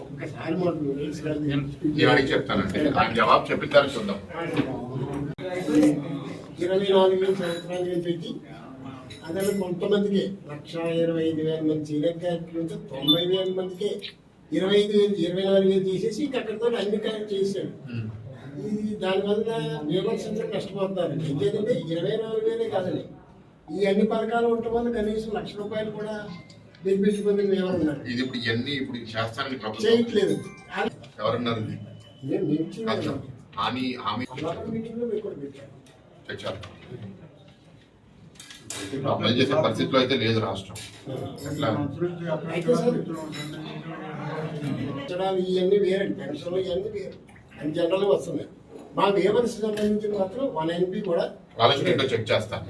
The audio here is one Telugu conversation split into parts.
ఒక్కసారి చెప్తానండి. ఆయన జవాబు చెప్పిద్దారు చూద్దాం. ఇరవై నాలుగు వేల సంవత్సరాల నుంచి అదే కొంతమందికి లక్ష ఇరవై ఐదు వేల మంది నుంచి తొంభై వేల మందికి ఇరవై ఐదు వేలు ఇరవై నాలుగు వేలు తీసేసి ఇక అక్కడితో అన్ని క్యారెక్ట్ చేశాడు. ఈ దానివల్ల విమర్శించడం కష్టపడతారు. ఎందుకంటే ఇరవై నాలుగు వేలే కాదండి. ఈ అన్ని పథకాలు ఉండటం వల్ల కనీసం లక్ష రూపాయలు కూడా బెనిఫిట్ పొందిన ఎవరు ఉన్నారు ఇది ఇప్పుడు ఇవన్నీ ఇప్పుడు చేస్తానని ప్రభుత్వం చేయట్లేదు. ఎవరున్నారు ఇది. హామీ హామీ. మీటింగ్లో కూడా తెచ్చారు ఇప్పుడు అమలు చేసే పరిస్థితిలో అయితే లేదు రాష్ట్రం. ఎట్లా? ఇవన్నీ వేరే పెన్షన్లు ఇవన్నీ వేరు. అని జనరల్ వస్తున్నాయి మా వేవర్స్ సంబంధించిన మాత్రం వన్ ఎన్పి కూడా వాళ్ళకి చెక్ చేస్తాను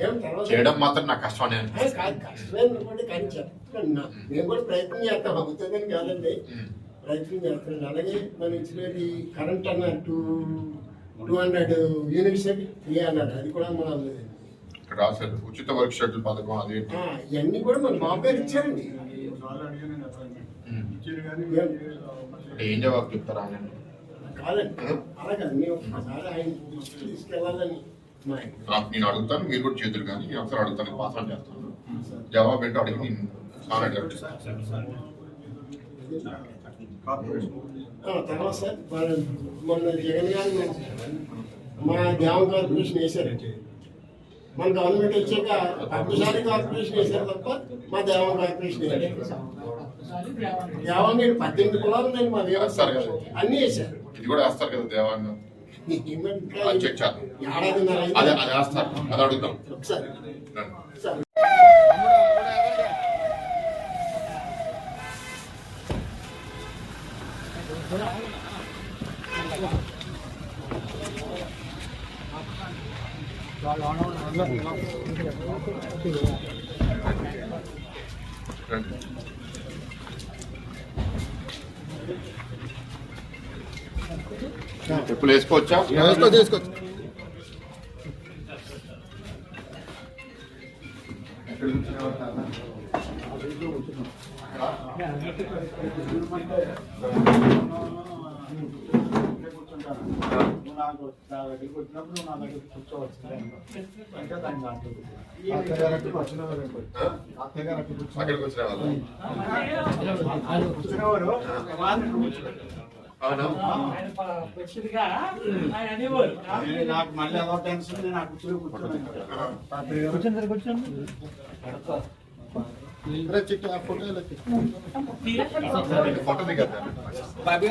చేయడం మాత్రం నాకు కష్టం అని కష్టమైన అనుకోండి కానీ చెప్తున్నా. మేము కూడా ప్రయత్నం చేస్తాం అవుతుందని కాదండి. ప్రయత్నం చేస్తున్నాం అలాగే మనం ఇచ్చినది కరెంట్ అన్నారు two two hundred units free అన్నారు అది కూడా మనం ఇక్కడ రాశారు. ఉచిత వర్క్ షెడ్యూల్ పథకం అది ఇవన్నీ కూడా మన గారు ఇచ్చారండి. ఏం జవాబు చెప్తారా నేను అడుగుతాను మీరు కూడా చేతులు కానీ ఒకసారి అడుగుతాను పాస్ ఆన్ చేస్తాను. జవాబు ఏంటో అడిగి నేను ఆ, తర్వాత సార్ మన- మొన్న జగన్ గారు మా దేవ కార్పొరేషన్ వేశారు మన గవర్నమెంట్ వచ్చాక పద్మశాలి కార్పొరేషన్ వేశారు తప్ప మా దేవ కార్పొరేషన్ దేవం మీరు పద్దెనిమిది కులాలు నేను మా వ్యవస్థ అన్నీ వేశారు ఇది కూడా వేస్తారు కదా ఇంకా అది చెక్ చేద్దాం. అదే అది వేస్తారు. అది అడుగుతాం. రండి. సార్ రండి. చెప్పులు వేసుకోవచ్చా తీసుకోవచ్చు అక్కడికి వచ్చిన వాళ్ళు అవునా నాకు మళ్ళీ అదో టెన్షన్ నాకు కూర్చొని కూర్చోను ఫోటో దిగద్దా థ్యాంక్ యూ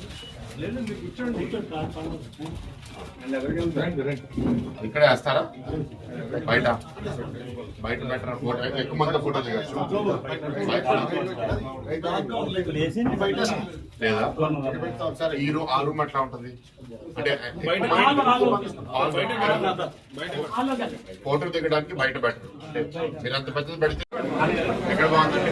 ఇక్కడే వేస్తారా? బయట. బయట బెటర్ ఫోటో అయితే ఎక్కువ మంది ఫోటో దిగచ్చు. లేదా? సార్ ఈ రూమ్ ఆ రూమ్ ఎట్లా ఉంటుంది? అంటే ఫోటో దిగడానికి బయట బెటర్ అంటే మీరు అంత పెద్దది పెడితే ఎక్కడ బాగుందండి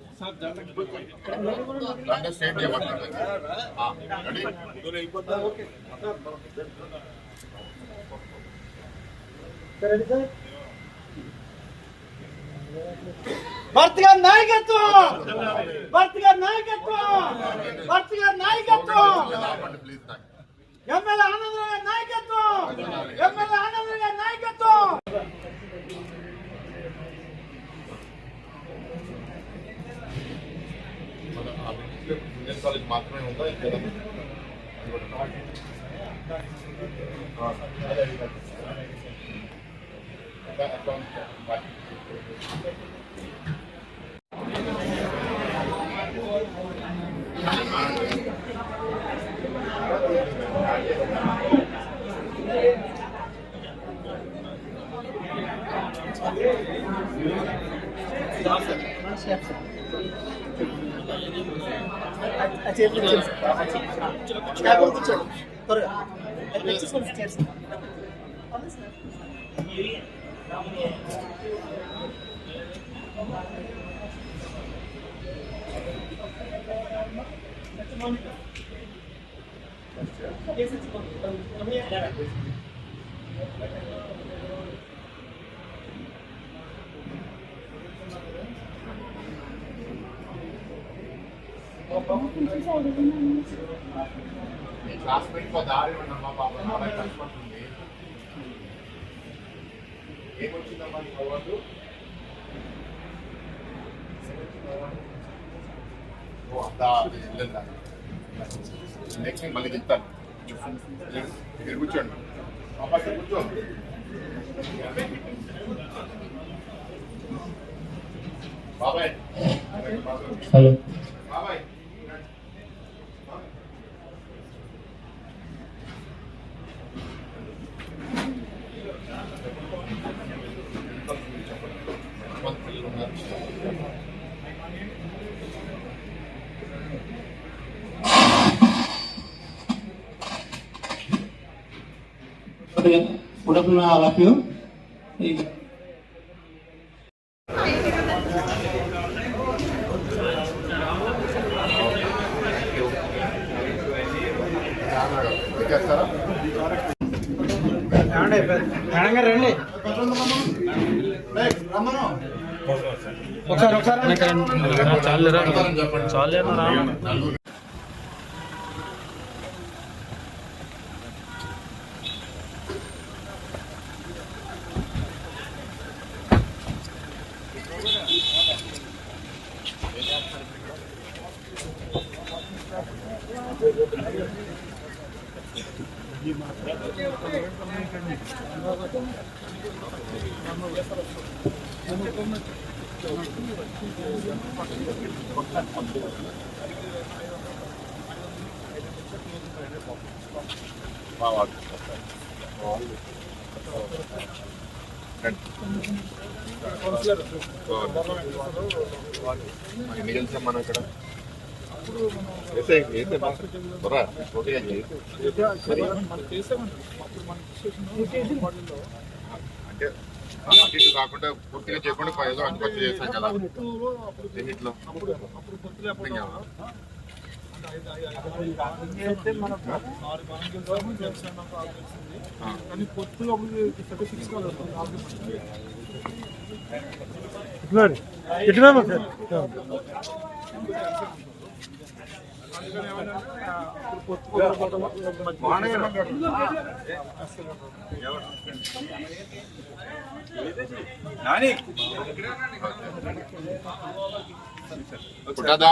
స్టేట్ చేయమంటారు ఆ, రెడీ? భర్త గారి నాయకత్వం! భర్త గారి నాయకత్వం! భర్త గారి నాయకత్వం. ఎమ్మెల్యే ఆనందరావు గారి నాయకత్వం! ఎమ్మెల్యే ఆనందరావు గారి నాయకత్వం! జూనియర్ కాలేజ్ మాత్రమే ఉందా ఇక్కడ అచేపటికి తెలుసు నాకు కూర్చోండి త్వరగా ఎక్సర్సైజ్ చేస్తాను Thank you. క్లాస్మేట్ మా దారి ఉండమ్మా పాప కష్టపడుతుంది ఏమొచ్చిందమ్మా నీకు అవార్డు? నెక్స్ట్ మళ్ళీ చెప్తాను. మీరు కూర్చోండి. పాపా కూర్చో. బాబాయ్. హలో బాబాయ్ మంత్రులు ఉన్నారు రండి ఒకసారి ఒకసారి చెప్తారని చెప్పండి. ఎన్ని మనం ఇక్కడ అంటే అటు ఇటు కాకుండా పూర్తిగా చేయకుండా ఏదో అనుమతి చేశాం కదా దీనిట్లో అప్పుడు కానీ పొత్తులు సిక్స్ కాదు అందుకని ఏమన్నా ఇప్పుడు పొత్తు పుట్టదా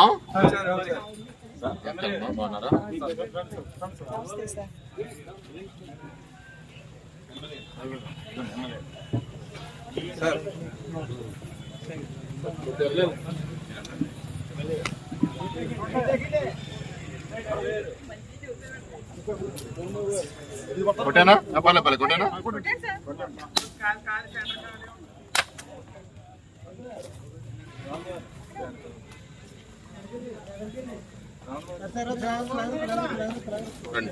కొట్టేనా? పర్లే పర్లే కొట్టేనా? రండి.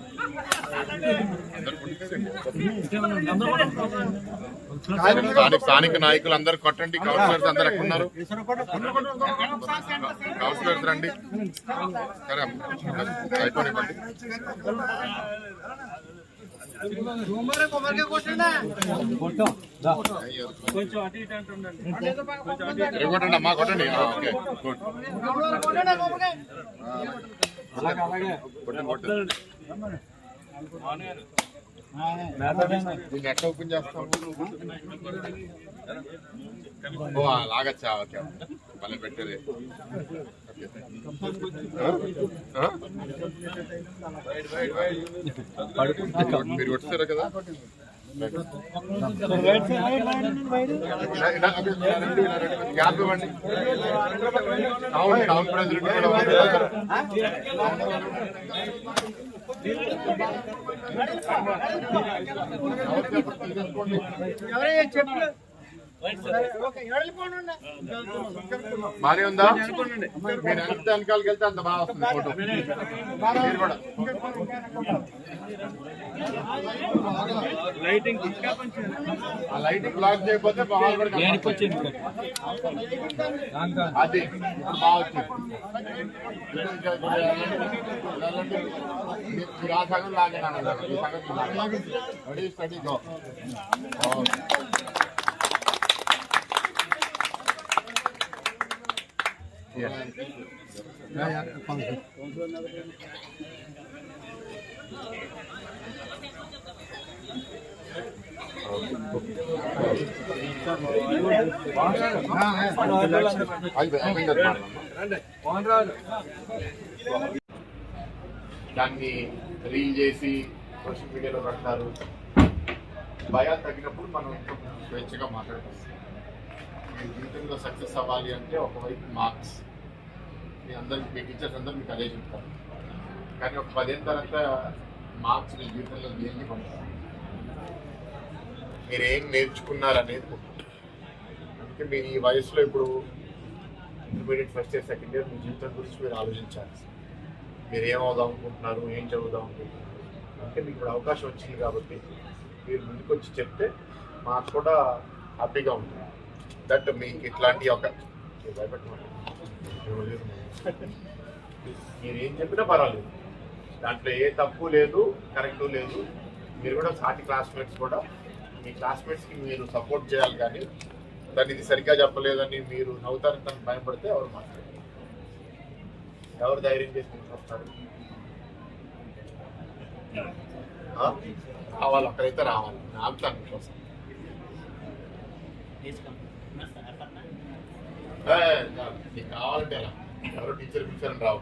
స్థానిక స్థానిక నాయకులు అందరు కొట్టండి కౌన్సిలర్స్ అందరు ఎక్కడ ఉన్నారు కౌన్సిలర్స్ రండి. సరే అయిపోయివ్వండి కొట్టండి అమ్మా కొట్టండి. ఆ, ఓకే గుడ్. కొట్టండి కొట్టండి. నెట్ ఓపెన్ చేస్తావు లాగచ్చా ఓకే. మళ్ళీ పెట్టేది మీరు కొట్టారు కదా గ్యాప్ ఇవ్వండి టౌన్ టౌన్ ప్రెసిడెంట్ కూడా ఉన్నారు. బానే ఉందా? మీరు ఎంత వెనకాలకి వెళ్తే అంత బాగా వస్తుంది ఫోటో. మీరు కూడా. లైటింగ్ ఆ లైటింగ్ బ్లాక్ చేయకపోతే బాగా కూడా కనపడుతుంది. అది. బాగా వచ్చింది. ఆ సగం లాగాను ఈ సగం స్టడీ గో దాన్ని రీల్ చేసి సోషల్ మీడియాలో కడతారు భయాలు తగ్గినప్పుడు మనం స్వేచ్ఛగా మాట్లాడతాం. మీ జీవితంలో సక్సెస్ అవ్వాలి అంటే ఒకవైపు మార్క్స్. మీ అందరికి మీ టీచర్స్ అందరూ మీకు అదే చెప్తారు. కానీ ఒక పదిహేను తర్వాత మార్క్స్ మీ జీవితంలో దేన్ని పంపుతారు మీరు ఏం నేర్చుకున్నారనేది అంటే అందుకే మీరు ఈ వయసులో ఇప్పుడు intermediate first year second year మీ జీవితం గురించి మీరు ఆలోచించాలి. మీరు ఏం అనుకుంటున్నారు? ఏం చదువుదాం అనుకుంటున్నారు? అంటే మీకు ఇప్పుడు అవకాశం వచ్చింది కాబట్టి మీరు ముందుకు వచ్చి చెప్తే మాకు కూడా హ్యాపీగా ఉంటుంది దట్ మీకు ఇట్లాంటి ఒక మీరు ఏం చెప్పినా పర్వాలేదు. దాంట్లో ఏ తప్పు లేదు కరెక్టు లేదు. మీరు కూడా సాటి క్లాస్మేట్స్ కూడా. మీ క్లాస్మేట్స్కి మీరు సపోర్ట్ చేయాలి కానీ దాన్ని ఇది సరిగ్గా చెప్పలేదని మీరు నవ్వుతారని తను భయపడితే ఎవరు మాట్లాడారు. ఎవరు ధైర్యం చేసి వస్తారు రావాలి ఒకరైతే రావాలి. నాకు తను కోసం నీకు కావాలంటే ఎవరు టీచర్ పిలిచారని రావు?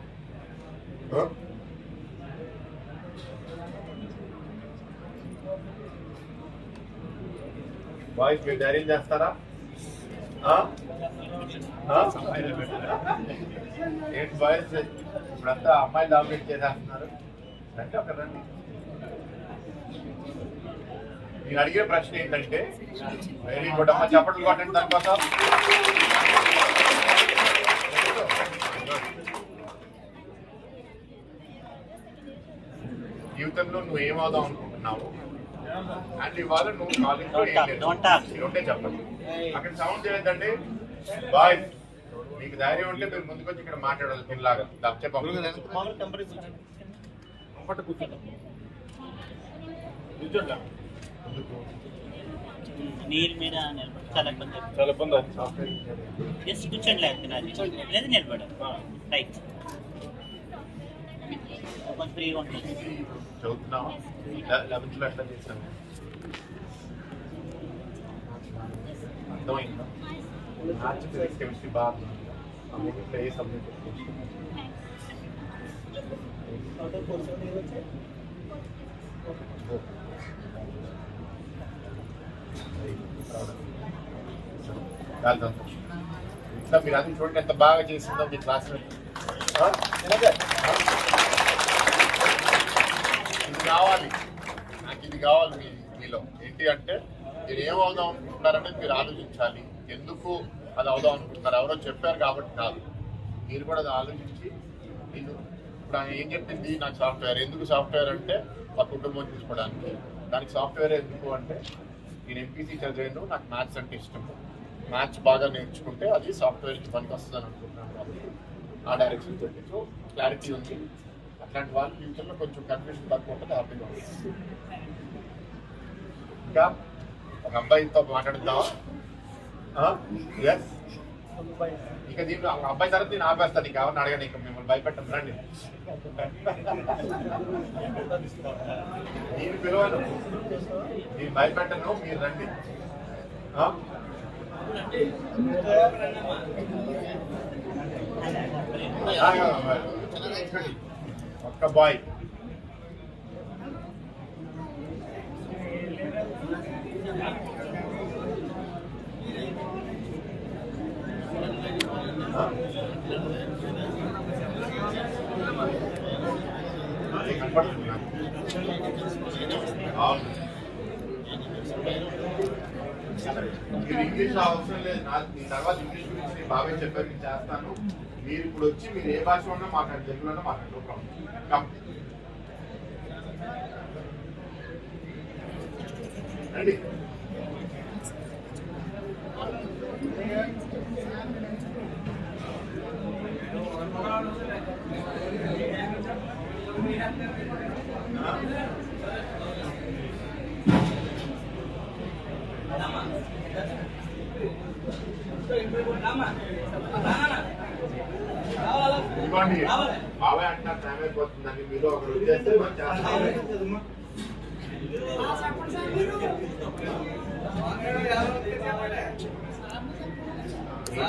బాయ్స్ మీరు ధైర్యం చేస్తారా? ఏంటి బాయ్స్ ఇప్పుడంతా అమ్మాయిలు డామినేట్ చేసేస్తున్నారు. అంటే ఒక రండి. నేను అడిగే ప్రశ్న ఏంటంటే వెరీ గుడ్ అమ్మ చెప్పట్లు కొట్టండి దానికోసం. జీవితంలో నువ్వు ఏమవుదాం అనుకుంటున్నావు? అండ్ ఇవాళ నువ్వు కాలేజ్లో ఏం ఉంటే చెప్పండి అక్కడ సౌండ్ చేయొద్దండి. బాయ్. మీకు ధైర్యం ఉంటే మీరు ముందుకొచ్చి ఇక్కడ మాట్లాడాలి ముందుకు. నీరు మీద నిలబడి. చాలా ఇబ్బంది. చాలా. జస్ట్ కూర్చోండి లేకపోతే లేదు నిలబడు రైట్ కొంచెం ఫ్రీగా ఉంటుంది చదువుతున్నావా లెవెన్త్లో ఎట్లా చేశాను అర్థమైందా మ్యాథ్స్ ఫిజిక్స్ కెమిస్ట్రీ బాగా అన్నింటిలో ఏ సబ్జెక్ట్ చాలా సంతోషం ఇంకా మీరు అది చూడండి ఎంత బాగా చేసిందో మీ క్లాస్ ఇది కావాలి. నాకు ఇది కావాలి మీ మీలో. ఏంటి అంటే మీరు ఏం అవుదాం అనుకుంటున్నారంటే మీరు ఆలోచించాలి. ఎందుకు అది అవుదాం అనుకుంటున్నారు? ఎవరో చెప్పారు కాబట్టి కాదు. మీరు కూడా అది ఆలోచించి నేను ఇప్పుడు ఆయన ఏం చెప్పింది? నాకు సాఫ్ట్వేర్. ఎందుకు సాఫ్ట్వేర్ అంటే మా కుటుంబం చూసుకోవడానికి. దానికి సాఫ్ట్వేర్ ఎందుకు అంటే నేను ఎంపీసీ చదివాను నాకు మ్యాథ్స్ అంటే ఇష్టం. మ్యాథ్స్ బాగా నేర్చుకుంటే అది సాఫ్ట్వేర్ పనికి వస్తుంది అనుకుంటున్నాను. ఆ డైరెక్షన్ చెప్పి సో క్లారిటీ ఉంది. అట్లాంటి వాళ్ళ ఫ్యూచర్లో కొంచెం కన్ఫ్యూషన్ తక్కువ ఉంటుంది హ్యాపీగా ఉంటుంది. ఇంకా ఒక అబ్బాయితో మాట్లాడుతావా ఎస్ ఇక దీంట్లో అబ్బాయి తర్వాత నేను ఆపేస్తాను నీకు ఎవరిని అడగను ఇక మిమ్మల్ని భయపెట్టను రండి. నేను పిలవను. నేను భయపెట్టను మీరు రండి. ఆ? ఒక్క బాయ్ కనపడుతుంది నాకు. అవును. మీరు ఇంగ్లీష్ అవసరం లేదు నాకు మీ తర్వాత ఇంగ్లీష్ గురించి నేను బాగా చెప్పారు నేను చేస్తాను మీరు ఇప్పుడు వచ్చి మీరు ఏ భాష ఉన్నా మాట్లాడు తెలుగులోనే మాట్లాడు ప్రాబ్లం రండి ఇవ్వండి బాబాయ్ అంటున్నారు టైం అయిపోతుందని మీరు ఒకరు వచ్చేస్తే మనం చేస్తాం మీరు వెరీ గుడ్ సివిల్ నీ క్లాస్ పెట్టుకోవాలి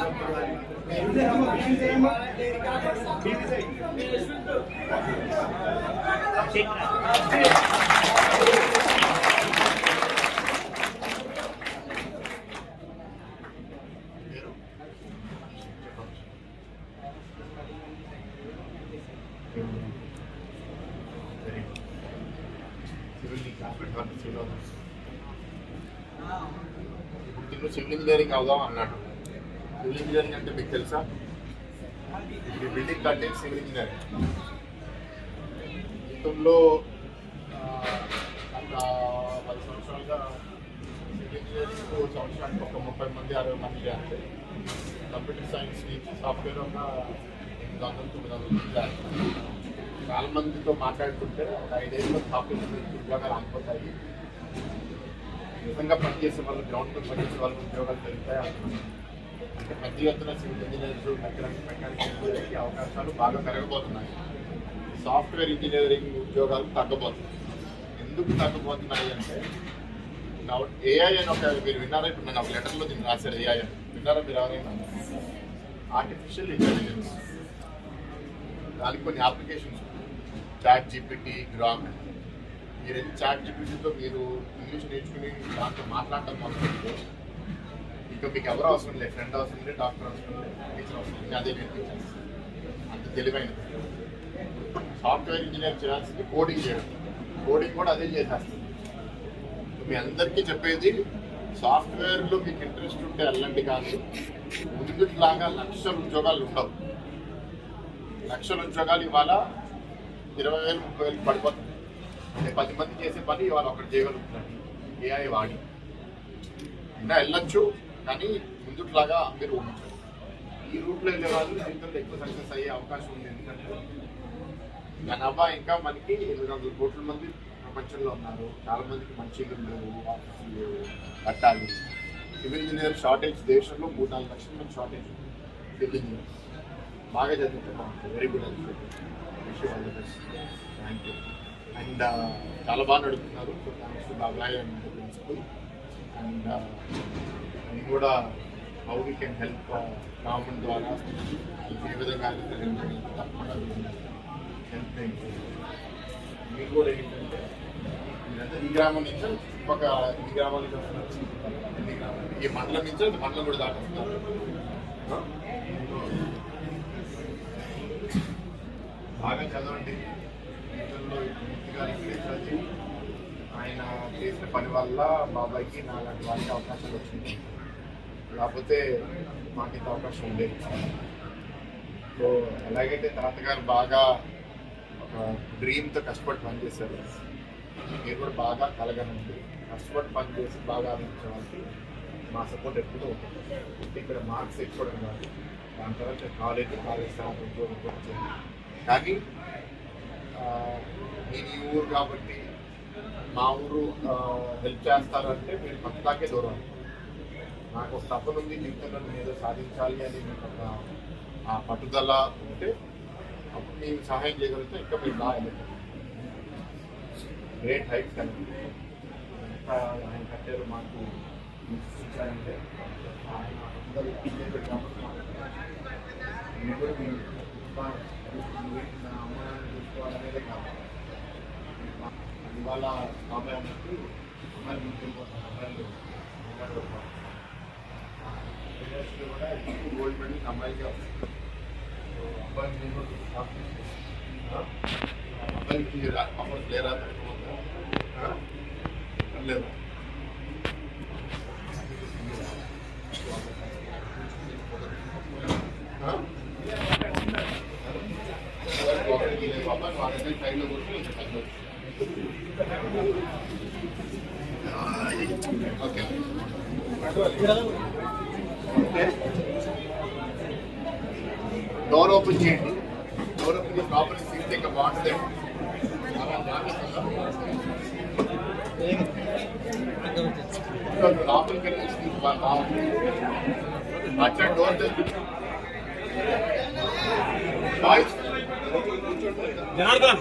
సివిల్ అవుదాం ఇప్పుడు తిను సివిల్ ఇంజనీరింగ్ అవుదాం అన్నాడు. సివిల్ ఇంజనీరింగ్ అంటే మీకు తెలుసా? ఇప్పుడు బిల్డింగ్ కట్టేది సివిల్ ఇంజనీరింగ్ గతంలో ఆ, గత పది సంవత్సరాలుగా సివిల్ ఇంజనీరింగ్ సంవత్సరానికి ఒక ముప్పై మంది అరవై మంది అంటే కంప్యూటర్ సైన్స్ నుంచి సాఫ్ట్వేర్ ఒక ఎనిమిది వందలు తొమ్మిది వందల మంది చేస్తారు. చాలా మందితో మాట్లాడుతుంటే ఒక ఐదేళ్ళలో సాఫ్ట్వేర్ ఇంజనీరింగ్ ఉద్యోగాలు ఆగిపోతాయి నిజంగా పనిచేసే వాళ్ళు గ్రౌండ్ మీద పనిచేసే వాళ్ళకి ఉద్యోగాలు పెరుగుతాయి అంటున్నారు అంటే పెద్ద ఎత్తున సివిల్ ఇంజనీర్స్ మెకానిక్ మెకానిక్ అవకాశాలు బాగా పెరగబోతున్నాయి. సాఫ్ట్వేర్ ఇంజనీరింగ్ ఉద్యోగాలు తగ్గబోతున్నాయి. ఎందుకు తగ్గబోతున్నాయి అంటే ఏఐ అని ఒక మీరు విన్నారా? ఇప్పుడు నేను ఒక లెటర్లో దీన్ని రాశారు ఏఐ అని. విన్నారా మీరు ఎవరైనా? ఆర్టిఫిషియల్ ఇంటెలిజెన్స్ దానికి కొన్ని అప్లికేషన్స్ చాట్ జీపీటీ గ్రామ్ మీరు చాట్ జీపీటీతో మీరు ఇంగ్లీష్ నేర్చుకుని దాంతో మాట్లాడటం మొదలు ఇంకా మీకు ఎవరు అవసరం లేదు ఫ్రెండ్ అవసరం లేదు డాక్టర్ అవసరం లేదు టీచర్ అవసరం లేదు అదే నేర్పించాల్సింది అంత తెలివైనది. సాఫ్ట్వేర్ ఇంజనీర్ చేయాల్సింది కోడింగ్ చేయడం. కోడింగ్ కూడా అదే చేసేస్తుంది. మీ అందరికీ చెప్పేది సాఫ్ట్వేర్లో మీకు ఇంట్రెస్ట్ ఉంటే వెళ్ళండి కానీ ముందులాగా లక్షల ఉద్యోగాలు ఉండవు. లక్షల ఉద్యోగాలు ఇవాళ ఇరవై వేలు ముప్పై వేలు పడిపోతుంది అంటే పది మంది చేసే పని ఇవాళ ఒకటి చేయగలుగుతున్నాడు ఏఐ వాడి. ఇంకా వెళ్ళొచ్చు. కానీ ముందుట్లాగా మీరు ఈ రూట్లో వెళ్ళే వాళ్ళు జీవితంలో ఎక్కువ సక్సెస్ అయ్యే అవకాశం ఉంది. ఎందుకంటే జనాభా ఇంకా మనకి ఎనిమిది వందల కోట్ల మంది ప్రపంచంలో ఉన్నారు. చాలా మందికి మంచి లేవు ఆఫీసులు లేవు కట్టాలి సివిల్ ఇంజనీర్ షార్టేజ్ దేశంలో మూడు నాలుగు లక్షల మంది షార్టేజ్ సివిల్ ఇంజనీర్ బాగా చదువుతున్నాం very good thank you and చాలా బాగా నడుపుతున్నారు. బాబాయ్ అండ్ ప్రిన్సిపల్ అండ్ ఇది కూడా how we can help government ద్వారా ఏ విధంగా తప్పకుండా హెల్ప్ మీకు కూడా ఏంటంటే మీరంతా ఈ గ్రామం నుంచి ఒక ఈ గ్రామాల నుంచి వస్తున్నారు ఎన్ని గ్రామాలు? ఈ మండలం నుంచి మండలం కూడా దాటుతున్నారు బాగా చదవండి. జీవితంలో పూర్తిగా రిఫ్రెష్ ఆయన చేసిన పని వల్ల బాబాయ్కి నాలాంటి వారికి అవకాశాలు వచ్చింది. కాకపోతే మాకు ఇంత అవకాశం ఉండేది సో ఎలాగైతే తాతగారు బాగా ఒక డ్రీమ్తో కష్టపడి పనిచేశారు మీరు కూడా బాగా కలగనండి. కష్టపడి పనిచేసి బాగా ఆలోచించడానికి మా సపోర్ట్ ఎప్పుడూ ఉంటుంది. ఇక్కడ మార్క్స్ ఎక్కువ కాదు. దాని తర్వాత కాలేజ్ కాలేజ్ తర్వాత ఉద్యోగం కూడా కానీ నేను ఈ ఊరు కాబట్టి మా ఊరు హెల్ప్ చేస్తారు అంటే మీరు పక్కకే దూరం. నాకు ఒక తపన ఉంది జీవితంలో నేను ఏదో సాధించాలి అని ఒక ఆ పట్టుదల ఉంటే అప్పుడు నేను సహాయం చేయగలిగితే ఇంకా మీరు బాగా గ్రేట్ హైట్స్ కానీ ఎంత ఆయన కట్టారు మాకు ఇచ్చారంటే ఆయన నేను కూడా మీ నా అమ్మ నాన్న చూసుకోవాలనేదే కాదు. ఇవాళ బాబాయ్ అన్నట్టు అమ్మాయిలు ముందుకెళ్ళిపోతారు అమ్మాయిలు అమ్మాయిలు ఇండస్ట్రీ కూడా ఎక్కువ గోల్డ్ మెడల్ అమ్మాయిలకే వస్తుంది సో అబ్బాయి నేను కూడా స్టాప్ చేసేసి అబ్బాయికి అమ్మాయి లేరా లేదు సైడ్లో కూర్చొని ఓకే డోర్ ఓపెన్ చేయండి. డోర్ ఓపెన్ చేసి లోపల సీట్ ఇంకా బాగుంటుంది లోపలికి వెళ్ళి సీట్ బాగుంటుంది అట్లా డోర్ జనార్దన్